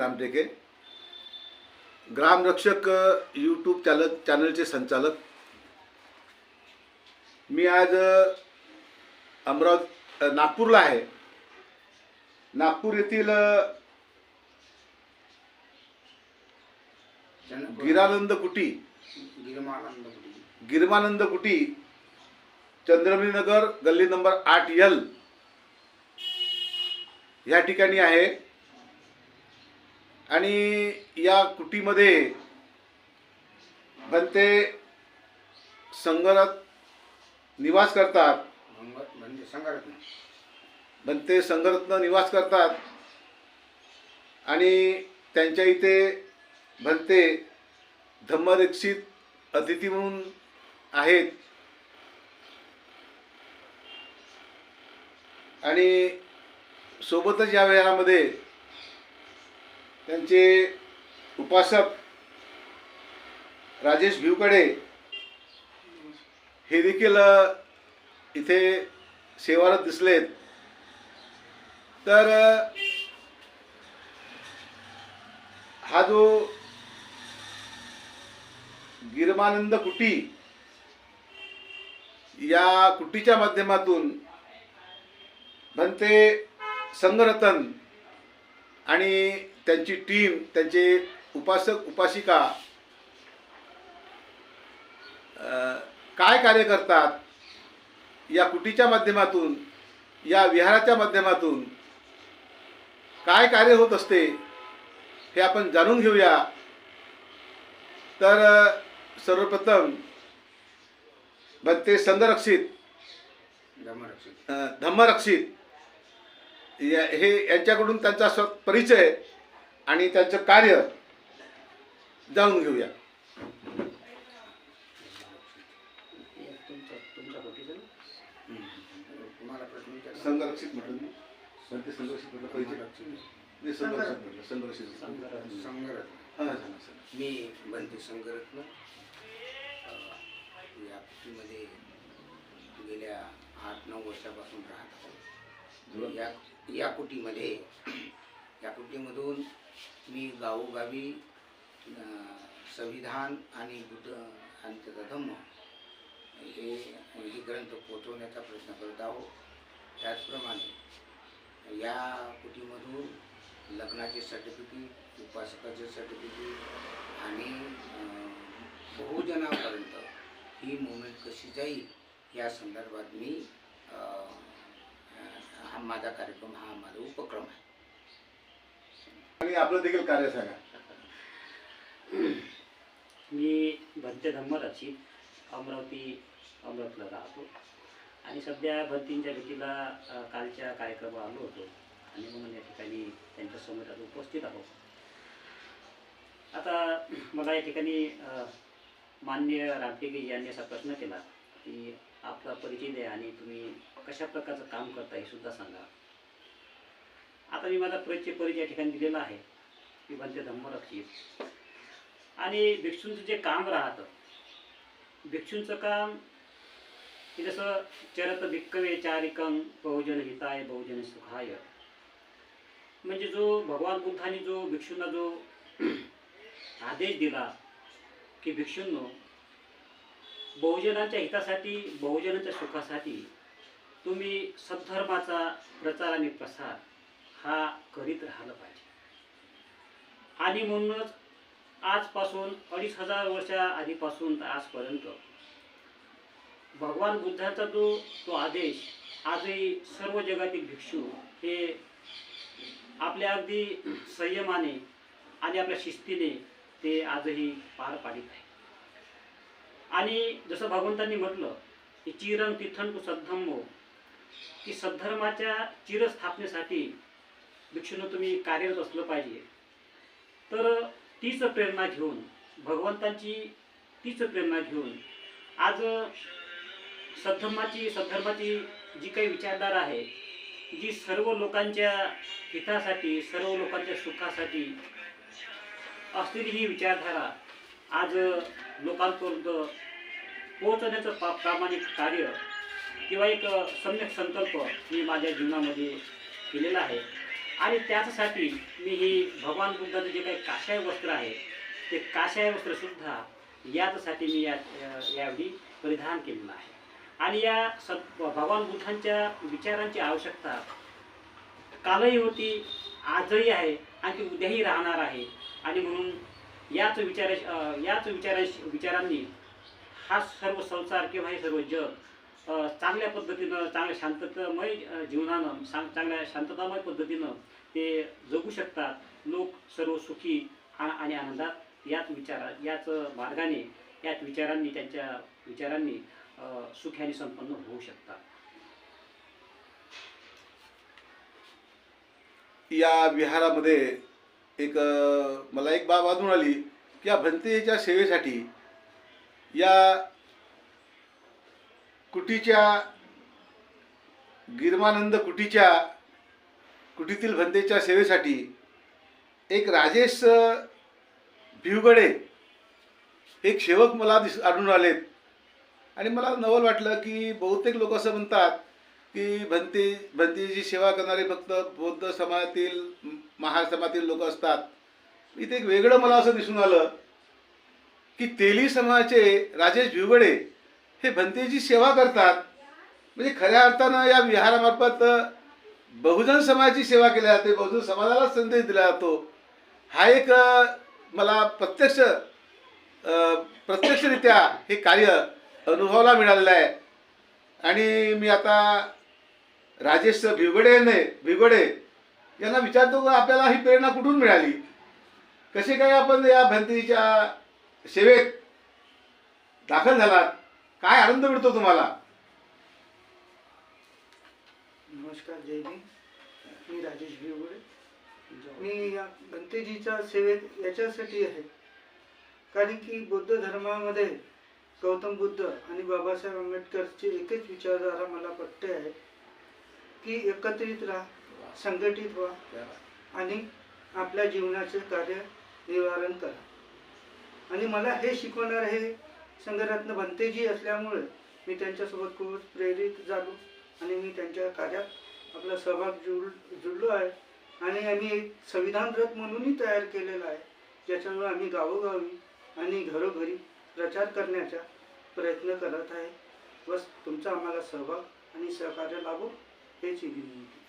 रामटेके. ग्रामरक्षक YouTube channel चॅनलचे संचालक. मी आज अ, अमरावती नागपूरला आहे. नागपूर येथील गिरानंद कुटी. गिरमानंद कुटी चंद्रमणी नगर गल्ली नंबर आठ यल ह्या ठिकाणी आहे. आणि या कुटीमध्ये बनते संगरात निवास करतात. म्हणजे संघटना बनते निवास करतात. आणि त्यांच्या इथे भंते धम्मदीक्षित अतिथी म्हणून आहेत. आणि सोबतच या वेळामध्ये त्यांचे उपासक राजेश भिवकडे हे देखील इथे सेवारत दिसलेत. तर हा जो गिरमानंद कुटी या कुटीच्या माध्यमातून भंते संगरतन आणि त्यांची टीम त्यांचे उपासक उपासिका काय कार्य करतात या कुटीच्या माध्यमातून या विहाराच्या माध्यमातून काय कार्य होत असते हे आपण जाणून घेऊया. तर सर्वप्रथम भंते संघरक्षित धर्मरक्षक अ, धम्मरक्षित या- हे यांच्याकडून त्यांचा स्व परिचय आणि त्यांचं कार्य जाणून घेऊया? संघरक्षित म्हटलं मी. म्हटलं म्हटलं संघरत्न सांगा सांगा मी बनते संघरत्न अं, या कुटीमध्ये गेल्या आठ नऊ वर्षापासून राहत आहोत या या कुटीमध्ये या कुटीमधून मी गावोगावी संविधान आणि बुद्ध आणि त्याचा धम्म हे हे ग्रंथ पोचवण्याचा प्रयत्न करत आहोत. त्याचप्रमाणे या कुटीमधून लग्नाचे सर्टिफिकेट उपासकाचे सर्टिफिकेट आणि बहुजनापर्यंत ही मुवमेंट कशी जाईल या संदर्भात मी हा माझा कार्यक्रम हा माझा उपक्रम आहे. आणि आपलं देखील कार्य सांगा. मी भंते धम्मरक्षित अमरावती अमरावतीला राहतो. आणि सध्या भंतींच्या भेटीला कालच्या कार्यक्रमाला आलो होतो. आणि म्हणून या ठिकाणी त्यांच्यासमोर उपस्थित आहोत. आता मला या ठिकाणी मान्य रामटेगे यांनी असा प्रश्न केला की आपला परिचय द्या आणि तुम्ही कशा प्रकारचं काम करता हे सुद्धा सांगा. आता मी माझा परिचय परिचय या ठिकाणी दिलेला आहे. मी भंते धम्मरक्षी. आणि भिक्षूंचं जे काम राहतं भिक्षूंचं काम की जसं चरत भिक्कवे चारिकं बहुजन हिताय बहुजन सुखाय. म्हणजे जो भगवान बुद्धाने जो भिक्षूंना जो आदेश दिला की भिक्षूंनो बहुजनांच्या हितासाठी बहुजनांच्या सुखासाठी तुम्ही सद्धर्माचा प्रचार आणि प्रसार हा करीत राहिलं पाहिजे. आणि म्हणूनच आजपासून अडीच हजार वर्षा आधीपासून तर आजपर्यंत भगवान बुद्धाचा जो तो आदेश आजही सर्व जगातील भिक्षू हे आपल्या अगदी संयमाने आणि आपल्या शिस्तीने ते आजही पार पाडित आहे. आणि जसं भगवंतांनी म्हटलं की चिरन तिथन तू सद्धम्मो की सद्धर्माच्या चिरस्थापनेसाठी भिक्षूनं तुम्ही कार्यरत असलं पाहिजे. तर तीच प्रेरणा घेऊन भगवंतांची तीच प्रेरणा घेऊन आज सद्धर्माची सद्धर्माची जी काही विचारधारा आहे जी सर्व लोकांच्या हितासाठी सर्व लोकांच्या सुखासाठी असलेली ही विचारधारा आज लोकांपर्यंत पोहोचण्याचं पा प्रामाणिक कार्य किंवा एक सम्यक संकल्प मी माझ्या जीवनामध्ये केलेला आहे. आणि त्याचसाठी मी ही भगवान बुद्धाचं जे काही काशाय वस्त्र आहे ते काशाय वस्त्रसुद्धा याचसाठी मी या यावेळी परिधान केलेलं आहे. आणि या सद भगवान बुद्धांच्या विचारांची आवश्यकता कालही होती आजही आहे आणि ती उद्याही राहणार आहे. आणि म्हणून याच विचारा याच विचारा विचारांनी हा सर्व संसार किंवा हे सर्व जग चांगल्या पद्धतीनं चांगल्या शांततामय जीवनानं सांग चांगल्या शांततामय पद्धतीनं ते जगू शकतात. लोक सर्व सुखी आणि आनंदात याच विचारा याच मार्गाने याच विचारांनी त्यांच्या विचारांनी सुख्याने सुखी आणि संपन्न होऊ शकतात. या विहारामध्ये एक मला एक बाब आढळून आली की या भंतेच्या सेवेसाठी या कुटीच्या गिरमानंद कुटीच्या कुटीतील भंतेच्या सेवेसाठी एक राजेश भिवगडे एक सेवक मला दिस आढळून आलेत. आणि मला नवल वाटलं की बहुतेक लोक असं म्हणतात की भंते भंतीची सेवा करणारे फक्त बौद्ध समाजातील म- महार समाजातील लोक असतात. इथे एक वेगळं मला असं दिसून आलं की तेली समाजाचे राजेश भिवगडे हे भंतेची सेवा करतात. म्हणजे खऱ्या अर्थानं या विहारामार्फत बहुजन समाजाची सेवा केली जाते. बहुजन समाजाला संदेश दिला जातो. हा एक मला प्रत्यक्ष प्रत्यक्षरित्या हे कार्य अनुभवाला मिळालेलं आहे. आणि मी आता राजेश भिवगडे यांना भिवगडे यांना विचारतो आपल्याला ही प्रेरणा कुठून मिळाली? कसे काय आपण या भंतीच्या सेवेत दाखल झालात? काय आनंद मिळतो तुम्हाला? नमस्कार जय भीम. मी राजेश भिवगुडे. मी या भंतेजीच्या सेवेत याच्यासाठी आहे. कारण की बौद्ध धर्मामध्ये गौतम बुद्ध आणि बाबासाहेब आंबेडकरची एकच विचारधारा मला पटते आहे की एकत्रित राहा संघटित व्हा आणि आपल्या जीवनाचे कार्य निवारण करा. आणि मला हे शिकवणार हे संघरत्न भंतेजी असल्यामुळे मी त्यांच्यासोबत खूप प्रेरित झालो आणि मी त्यांच्या कार्यात आपला सहभाग जुळ जुळलो आहे. आणि आम्ही एक संविधान रथ म्हणूनही तयार केलेला आहे ज्याच्यामुळे आम्ही गावोगावी आणि घरोघरी प्रचार करण्याचा प्रयत्न करत आहे. बस तुमचा आम्हाला सहभाग आणि सहकार्य लाभो हेच विनंती.